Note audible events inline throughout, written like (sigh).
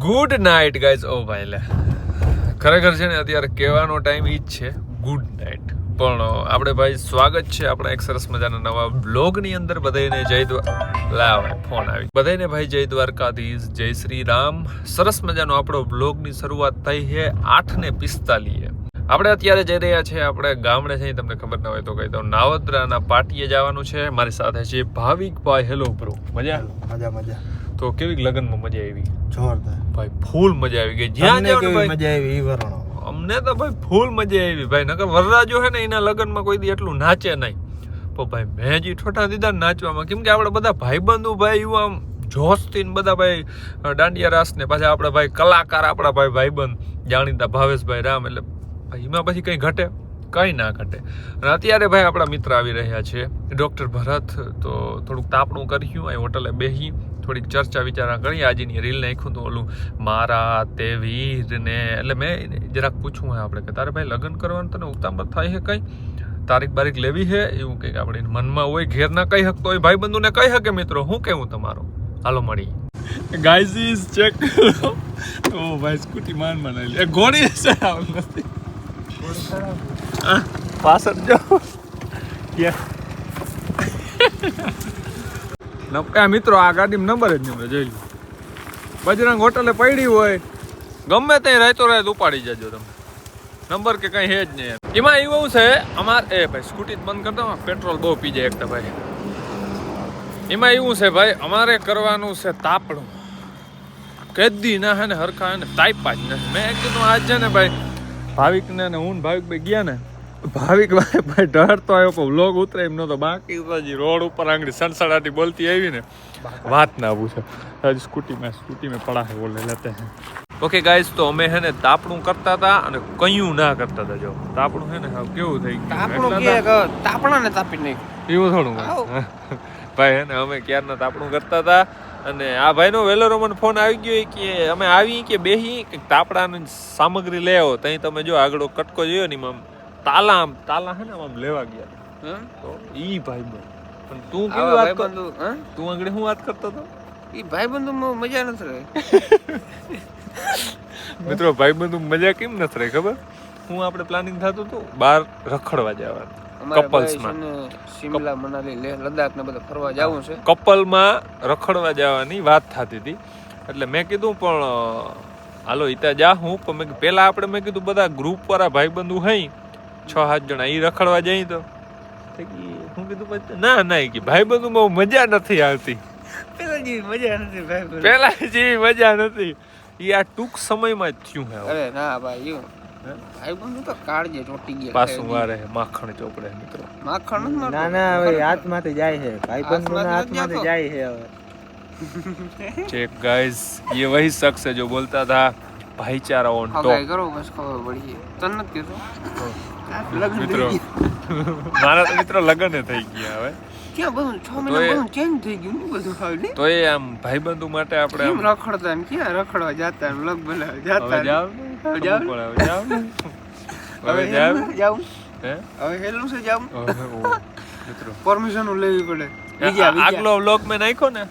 Good night guys ઓ ભાઈ, લે. ખરેખર છે ને, અત્યારે કહેવાનો ટાઈમ ઈ જ છે. ગુડ નાઇટ પણ આપણે ભાઈ, સ્વાગત છે આપણા એક સરસ મજાના નવા બ્લોગની અંદર. બધાને જય લાવ ફોન આવી બધાને ભાઈ, જય દ્વારકાધીશ, જય શ્રી રામ સરસ મજાનો આપણો બ્લોગની શરૂઆત થઈ છે આઠ ને પિસ્તાલીએ. આપણે અત્યારે જઈ રહ્યા છે આપણે ગામડે છે. તમને ખબર ના હોય તો કહી દઉં. નાવદરાના પાટીએ જવાનું છે. મારી સાથે છે ભાવિકભાઈ. હેલો બ્રો મજા? મજા મજા. તો કેવી લગનમાં મજા આવી? જોરદાર. ભાઈ ફૂલ મજા આવી ગઈ. જ્યાં જાવ ભાઈ. મજા આવી ઈ વરણો. અમને તો ભાઈ ફૂલ મજા આવી ભાઈ નકર વરરાજો છે ને એના લગનમાં કોઈ દી એટલું નાચે નહીં. પણ ભાઈ મેં જે ઠોઠા દીધા નાચવામાં. કેમ કે આપણે બધા ભાઈબંધો ભાઈ એવું આમ જોશથી બધા ભાઈ દાંડિયા રાસ ને પાછા આપણા ભાઈ કલાકાર આપણા ભાઈ ભાઈબંધ જાણીતા ભાવેશભાઈ રામ એટલે એમાં પછી કંઈ ઘટે? કંઈ ના ઘટે. અને અત્યારે ભાઈ આપણા મિત્ર આવી રહ્યા છે ડૉક્ટર ભરત. તો થોડુંક તાપણું કર્યું અહીં હોટલે બેસી થોડીક ચર્ચા વિચારણા કરી આજની રીલ નાખ્યું તો ઓલું મારા તે વીર ને એટલે મેં જરાક પૂછવું હે આપણે કે તારે ભાઈ લગ્ન કરવાનું તને ઉતામળ થાય છે કંઈ? તારીખ બારીખ લેવી છે એવું કંઈક આપણે મનમાં હોય ઘેર ના કહી શકતો હોય ભાઈ બંધુને કહી શકે મિત્રો હું કેવું તમારું? હાલો મળી ગાઈઝ ઇઝ ચેક ઓ ભાઈ સ્કૂટી માન માન એ ઘોડી નથી. પાછળ જો. મિત્રો, આ ગાડીમાં નંબર જ નહીં જોઈ લો. બજરંગ હોટલે પડી હોય, ગમે તે રહેતો રહે ઉપાડી જજો તમે. નંબર કે કઈ હે જ નહીં એમાં. એવું છે, અમાર એ ભાઈ, સ્કૂટી જ બંધ કરતા પેટ્રોલ બહુ પી જાય એક તો ભાઈ. એમાં એવું છે ભાઈ, અમારે કરવાનું છે તાપણું. કેદી ના હે ને હરખા ને તાઈપા જ નથી. મેં કીધું, આજ છે ને ભાઈ, ભાવિકને ને હું ભાવિક ભાઈ ગયા ને ભાવિક ભાઈ ડરતો આવ્યો પણ વ્લોગ ઉતરે એમ નતો બાકી તો હજી રોડ ઉપર આંગળી સણસડાટી બોલતી આવી ને વાત ના પૂછો. હજી સ્કૂટીમાં સ્કૂટીમાં પડા હે બોલે લેતે ઓકે ગાઈસ તો અમે હે ને તાપણું કરતા હતા અને કયું ના કરતા હતા જો. તાપણું હે ને કેવું થઈ ગયું? તાપણું કે તાપણા ને તાપી નહીં એવું થોડું (laughs) ભાઈ હે ને અમે ક્યારના તાપણું કરતા હતા અને આ ભાઈનો વેલરો મને ફોન આવી ગયો કે અમે આવી કે બેહી તાપડાની સામગ્રી લેવો ત્યાં તમે જો આગળ કટકો જોયો ને એમાં તાલા આમ તાલા હે ને આમ લેવા ગયા. તો ઈ ભાઈ બંધ પણ તું કેવી વાત કર તું આગળ હું વાત કરતો તો ઈ ભાઈબંધુ માં મજા નથી રહે. (laughs) મિત્રો ભાઈબંધુ મજા કેમ નથી રહે ખબર? હું આપણે પ્લાનિંગ થતું હતું બહાર રખડવા જવાનું. અમારે ભાઈ માં. શિમલા મનાલી લદ્દાખ ને બધા ફરવા જવું છે. કપલમાં રખડવા જવાની વાત થતી હતી. એટલે મેં કીધું પણ હાલો ઈતા જા હું. પણ મેં પેલા આપણે મેં કીધું બધા ગ્રુપ વાળા ભાઈબંધુ હઈ. છ સાત જણા ઈ રખડવા જઈ તો તો કી હું કીધું પછી ના ના ઈ કે ભાઈબંધુમાં મજા નથી આવતી પેલા જેવી મજા નથી ભાઈબંધુ પેલા જેવી મજા નથી ઈ આ ટૂંક સમયમાં જ થયું હે હવે. અરે ના ભાઈ એવું ભાઈબંધુ તો કાળજે ચોટી ગયા પાછું વારે માખણ ચોપડે મિત્રો માખણ નથી મારતો. ના ના હવે હાથમાંથી જાય છે ભાઈબંધુ ના હાથમાંથી હાથમાંથી નથી જાય છે હવે चेक गाइस ये वही शख्स है जो बोलता था भाईचारा ऑन टॉप खा करो बस खा बढ़िया तन्नत के तो लगन मित्र मारा मित्र लगन है थई गया हवे क्या बस 6 महीना बस चेंज थई गयो बस खाली तो ये हम भाई बंधु माटे आपरे हम रखड़ता हम क्या रखड़वा जाता है लग भले जाता है जाओ जाओ जाओ अबे जाओ जाओ अबे हेलो से जाओ मित्र परमिशन लेवी पड़े આગલો બ્લોક મેં નાખ્યો ને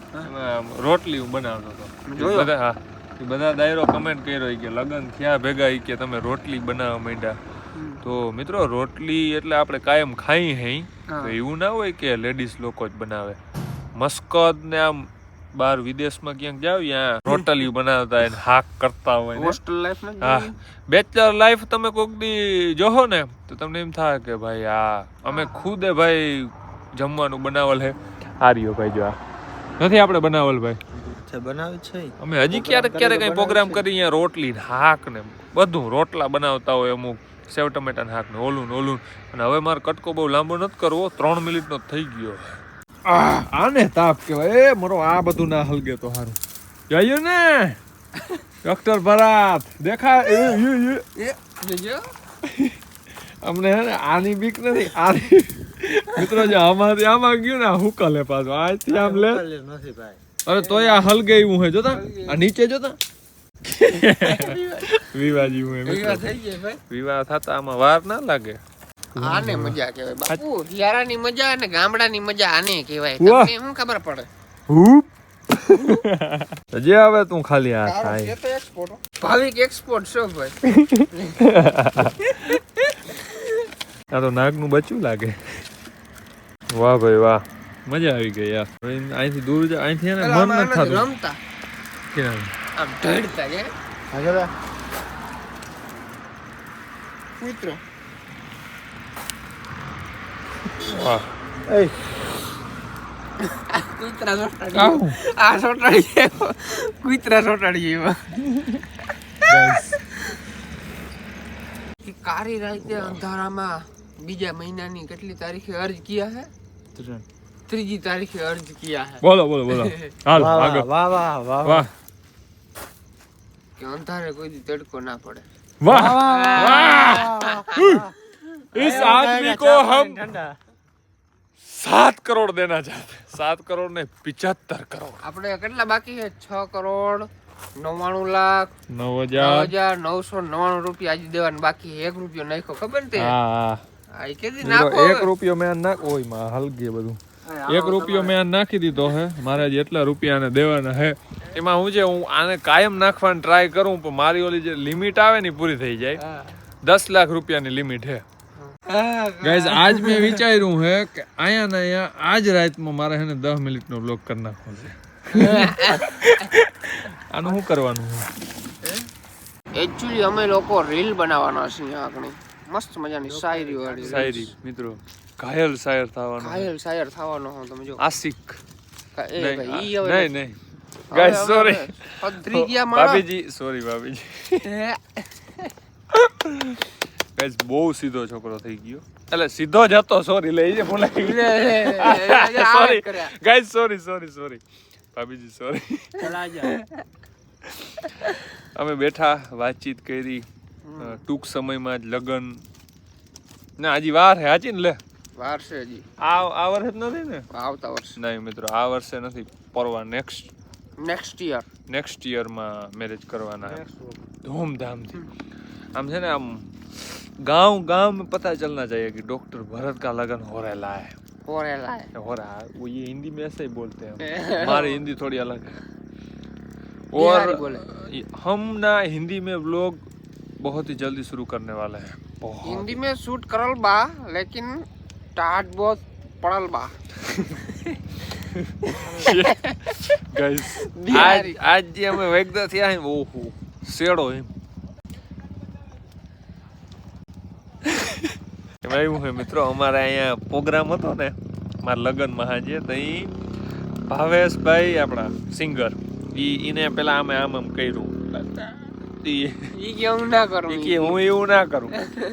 રોટલી હું બનાવતો હતો. જોયો? હા. બધા દાયરો કમેન્ટ કર્યો કે લગન ક્યાં ભેગા? કે તમે રોટલી બનાવવા માંડ્યા. તો મિત્રો રોટલી એટલે આપણે કાયમ ખાઈ હે તો એવું ના હોય કે લેડીઝ લોકો જ બનાવે. મસ્કત ને આમ બહાર વિદેશમાં ક્યાંક જાવ ત્યાં રોટલી બનાવતા હોય હાક કરતા હોય હોસ્ટેલ લાઈફ હા. બેચલર લાઈફ તમે કોક દી જોહો ને તો તમને એમ થાય કે ભાઈ આ અમે ખુદે ભાઈ જમવાનું બનાવલ હે. હારીઓ ભાઈ જો આ. નથી આપણે બનાવલ ભાઈ. છે બનાવી છે અમે હજી ક્યારેક ક્યારેક કઈ પ્રોગ્રામ કરી અહીંયા રોટલી ને હાક ને બધું રોટલા બનાવતા હોય અમુક સેવ ટમેટા ને હાક ને ઓલું ને ઓલું અને હવે મારે કટકો બહુ લાંબો નથી કરવો ત્રણ મિનિટનો થઈ ગયો. આને તાપ કહેવાય. એ મારો આ બધું ના હલગે તો સારું જોયું ને. ડોક્ટર ભરાત દેખા એ, અમને હે ને આની બીક નથી આની મિત્રો જે આમાંથી આમાં ગયું ને આ હુકલે પાછું. આથી આમ લે. નથી ભાઈ. અરે તોય આ હલ ગઈ હું હે જોતા? આ નીચે જોતા? વિવાહ જેવું હે મિત્રો. થઈ ગયા ભાઈ. વિવાહ થતા આમાં વાર ના લાગે. આને મજા કહેવાય. બાપુ હિયારાની મજા અને ગામડાની મજા આને કહેવાય. તમને શું ખબર પડે? હું જે આવે તું ખાલી આ થાય. ભાવિક એક્સપોર્ટ છો ભાઈ. આ તો નાગનું બચ્યું લાગે. વાહ ભાઈ વાહ. મજા આવી ગઈ યાર. હવે અહીંથી દૂર જા અહીંથી એને પેલા મન આમાં નથી નથી થતું. રમતા. કેમ? આમ ઢળતા કે? આગળ મિત્રો. વાહ. એ કૂતરા સોટાડી આવું. આ સોટાડી ગયો. કૂતરા સોટાડી ગયો કે કારી રાતે અંધારામાં બીજા મહિનાની કેટલી તારીખે અરજ કિયા હે ત્રીજી તારીખે અરજ કિયા હે બોલો બોલો બોલો (laughs) હાલ વાહ આગળ વાહ વાહ વાહ વાહ કે અંધારે કોઈ દી તડકો ના પડે વાહ इस आदमी को हम ઠંડા सात करोड़ देना चाहते हैं सात करोड़ ने पिछहत्तर करोड़ આપણે કેટલા બાકી છે છ કરોડ નવ્વાણું લાખ नौ નવ हजार હજાર નવસો નવ્વાણું રૂપિયા આજે દેવાનું બાકી છે. એક રૂપિયો નાખ્યો ખબર ને તે हाँ આ ઈ કેદી ઝીરો નાખો એક રૂપિયો મેં આ નાખ ઓય માં હલગે બધું એક રૂપિયો મેં આ નાખી દીધો હે. મારે જેટલા એટલા રૂપિયાને દેવાના હે. એમાં હું છે હું આને કાયમ નાખવાની ટ્રાય કરું પણ મારી ઓલી જે લિમિટ આવે ને પૂરી થઈ જાય. દસ લાખ રૂપિયાની લિમિટ હે. હા, ગાઈઝ આજ મેં વિચાર્યું હે કે અહીંયા ને અહીંયા આજ રાતમાં મારે હે ને દસ મિનિટનો બ્લોક કરી નાખવો છે. (laughs) આનું શું કરવાનું છે એકચ્યુઅલી અમે લોકો રીલ બનાવવાના છીએ આગળ. મસ્ત મજાની શાયરી વાળી શાયરી મિત્રો ઘાયલ શાયર થવાનો ઘાયલ શાયર થવાનો હું તમે જો આશિક એ ભાઈ, ઈ હવે નહીં નહીં ગાઈસ સોરી પધરી ગયા માણસ. ભાભીજી સોરી ભાભીજી ગાઈસ બહુ સીધો છોકરો થઈ ગયો એટલે સીધો જ હતો સોરી લઈ જે ભૂલાઈ આ સોરી કર્યા. ગાઈઝ સોરી સોરી સોરી ભાભીજી સોરી અમે બેઠા વાતચીત કરી ટૂંક સમયમાં જ લગ્ન ના હજી વાર હે હાચી ને લે વાર છે હજી આ આ વર્ષે જ નથી ને આવતા વર્ષ નહીં મિત્રો આ વર્ષે નથી પરવા નેક્સ્ટ નેક્સ્ટ યર નેક્સ્ટ યરમાં મેરેજ કરવાના है धूमधाम हम है ना हम गांव गांव में पता चलना चाहिए कि डॉक्टर भरत का लगन हो रहा है ફોરેલા हो रहा है वो ये हिंदी में ऐसे ही बोलते हैं हमारी हिंदी थोड़ी अलग है और बिहारी बोले। ये- हम ना हिंदी में व्लॉग बहुत ही जल्दी शुरू करने वाले हैं बहुत हिंदी में शूट करल बा लेकिन टाट बहुत पड़ल बा गाइस आज बिहारी। आज જે અમે વેગદા થયા હે ઓહો શેડો એમ એમાં એવું હે મિત્રો અમારે અહીંયા પ્રોગ્રામ હતો ને મારા લગ્નમાં હાજે તો ઈ ભાવેશભાઈ આપણા સિંગર ઈ ઈને પેલા આમે આમ આમ કર્યું ઈ કે હું ના કરું. ઈ કે હું એવું ના કરું.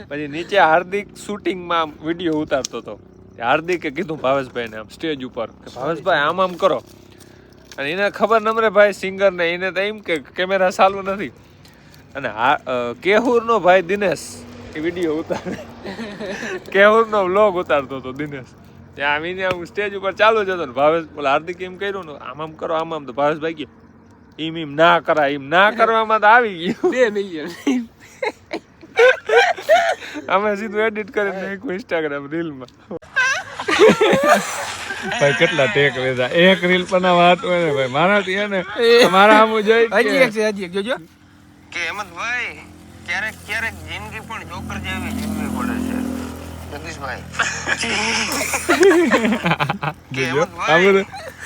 પછી નીચે હાર્દિક શૂટિંગમાં વીડિયો ઉતારતો હતો. હાર્દિકે કીધું ભાવેશભાઈ ને આમ સ્ટેજ ઉપર કે ભાવેશભાઈ આમ આમ કરો. અને એને ખબર નમરે ભાઈ સિંગર ને એને તો એમ કે કેમેરા ચાલુ નથી. અને હા નો કેહુરનો ભાઈ દિનેશ એ વીડિયો ઉતારે. કેહુરનો વ્લોગ ઉતારતો હતો દિનેશ. ત્યાં આવીને આમ સ્ટેજ ઉપર ચાલુ જ હતો ને ભાવેશ બોલા હાર્દિક એમ કર્યું ને આમ આમ કરો આમ આમ. તો ભાવેશભાઈ કે એમ એમ ના કરાય એમ ના કરવામાં તો આવી ગયું. બે મિલિયન અમે સીધું એડિટ કરીને નાખ્યું ઇન્સ્ટાગ્રામ રીલમાં ભાઈ કેટલા ટેક લીધા એક રીલ બનાવવા હતું ને ભાઈ. મારાથી થી ને મારા આમ જોઈ હજી એક છે હજી એક. જોજો. કે હેમંતભાઈ ક્યારેક ક્યારેક જિંદગી પણ જોકર જેવી જીવવી પડે છે. જગદીશભાઈ (laughs)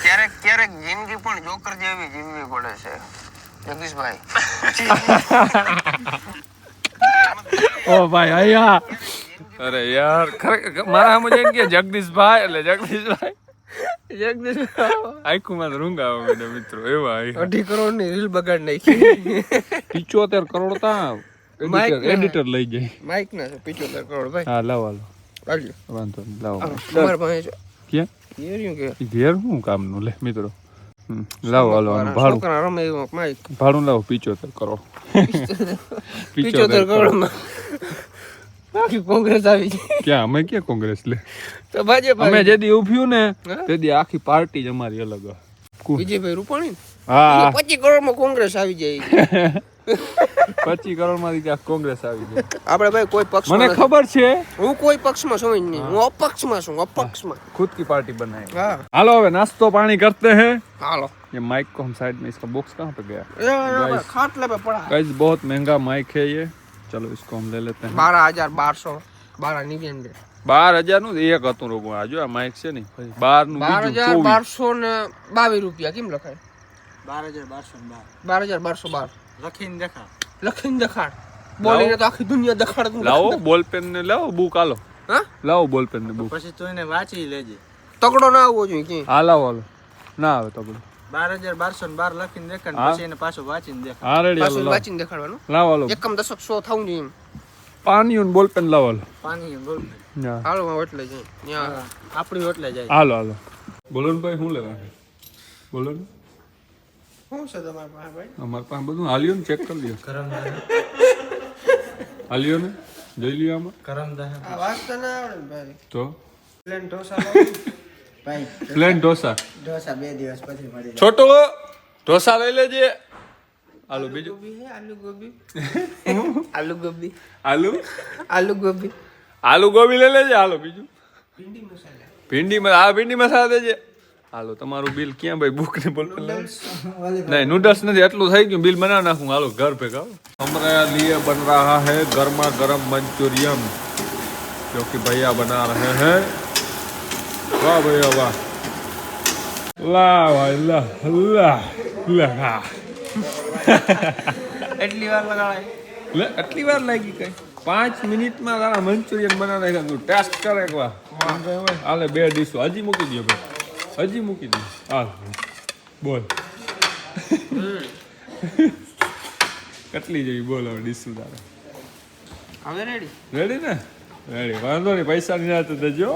ક્યારેક ક્યારેક જિંદગી પણ જોકર જેવી જીવવી પડે છે. જગદીશભાઈ ઓ ભાઈ અહીંયા અરે યાર ખરેખર મારા આમ જોઈને કે જગદીશભાઈ એટલે જગદીશભાઈ જગદીશ આખું માં રૂંગ આવે મને મિત્રો એવા અઢી કરોડની રીલ બગાડ નાખી. પિચોતેર કરોડ તા. એડિટર એડિટર લઈ જાય માઇક ના પિચોતેર કરોડ ભાઈ. હા લાવો લાવો. આવજો. વાંધો નહીં લાવો. તમારે પાસે ક્યાં? કે? ઘેર શું કામનું? લે મિત્રો. લાવો હાલો ભાડું. રમે માઇક ભાડું લાવો પિચોતેર કરોડ (laughs) પિચોતેર કરોડ બાકી કોંગ્રેસ આવી ક્યાં? અમે ક્યાં કોંગ્રેસ લે? તો ભાજપ અમે. જેદી ઉભ્યું ને? તેદી આખી પાર્ટી જ અમારી અલગ. કુ- વિજયભાઈ રૂપાણી? હા. પચીસ કરોડમાં કોંગ્રેસ આવી જાય. (laughs) પચીસ કરોડ માંથી ક્યાંક કોંગ્રેસ આવી ગઈ આપણે ભાઈ કોઈ પક્ષ મને ખબર છે હું કોઈ પક્ષમાં છું જ નહીં હું અપક્ષમાં છું અપક્ષમાં ખુદ કી પાર્ટી બનાવી હા હાલો હવે નાસ્તો પાણી કરતે હે હાલો ये माइक को हम साइड में इसका बॉक्स कहाँ पे गया ये यहाँ पे Guys. खाटले पे पड़ा है गाइस बहुत महंगा माइक है ये चलो इसको हम ले लेते हैं बारह हजार बार सौ बारह निन्यानवे બાર હજાર નું એક હતું રોગું આ જો આ માઇક છે ને પછી બાર નું બાર બીજું હજાર ચોવીસ બારસો ને બાવીસ રૂપિયા કેમ લખાય બાર હજાર બારસો ને બાર બાર હજાર બારસો બાર લખીને દેખા લખીને દેખાડ. બોલીને તો આખી દુનિયા દેખાડ તું લાવો બોલ પેન ને લાવો બુક આલો. હા? લાવો બોલ પેન ને બુક પછી તું એને વાંચી લેજે. તકડો ના આવવો જોઈએ કે હા લાવો હાલો. ના આવે તો બધું બાર હજાર બારસો ને બાર લખીને દેખાડ ને. પછી એને પાછું વાંચીને દેખાડ. હા રેડી પાછું વાંચીને દેખાડવાનું. લાવો હાલો. એકમ દશક સો થવું જોઈએ પાણી બોલ પેન લાવો હાલો. પાણી બોલ હા. હાલો એટલે જઈ આપણી હોટલે જાય હાલો હાલો. બોલો ને ભાઈ શું લેવા બોલો ને શું છે તમારા પાસે ભાઈ? અમારે પાસે બધું હાલ્યો ને ચેક કરી લ્યો. હાલ્યો ને? જોઈ લ્યો આમાં. કરમદા આ ના આવડે ને ભાઈ? તો? પ્લેન ઢોસા ભાઈ પ્લેન ઢોસા. ઢોસા બે દિવસ પછી મળી છોટો ઢોસા લઈ લેજે. હાલો બીજું? આલુ ગોભી આલુ ગોભી આલુ? આલુ ગોભી (laughs) આલુ ગોબી લઈ લેજે હાલો બીજું. ભીંડી મસાલા. ભીંડી આ ભીંડી મસાલા દેજે. હાલો તમારું બિલ ક્યાં ભાઈ? બુક ને બોલ. નહીં નૂડલ્સ નથી એટલું થઈ ગયું. બિલ બનાવી નાખું. હાલો ઘર ભેગા કહો હમરે લીએ બન રહા હે ગરમા ગરમ મંચુરિયમ જો કે ભૈયા બના રહે હે. વાહ ભૈયા વાહ. વાહ ભાઈ લા લા લા. એટલી વાર લગાડાય લે એટલી વાર લાગી કઈ? પાંચ મિનિટમાં તારા મંચુરિયન બનાવી નાખ્યા. તું ટેસ્ટ કરે એક વાર હાલે બે ડીશો. હજી મૂકી દો ભાઈ. હજી મૂકી દઈશ હા બોલ. કેટલી જેવી બોલ હવે ડીસું તારે હવે રેડી રેડી ને? રેડી વાંધો નહીં પૈસા ની રાતે દેજો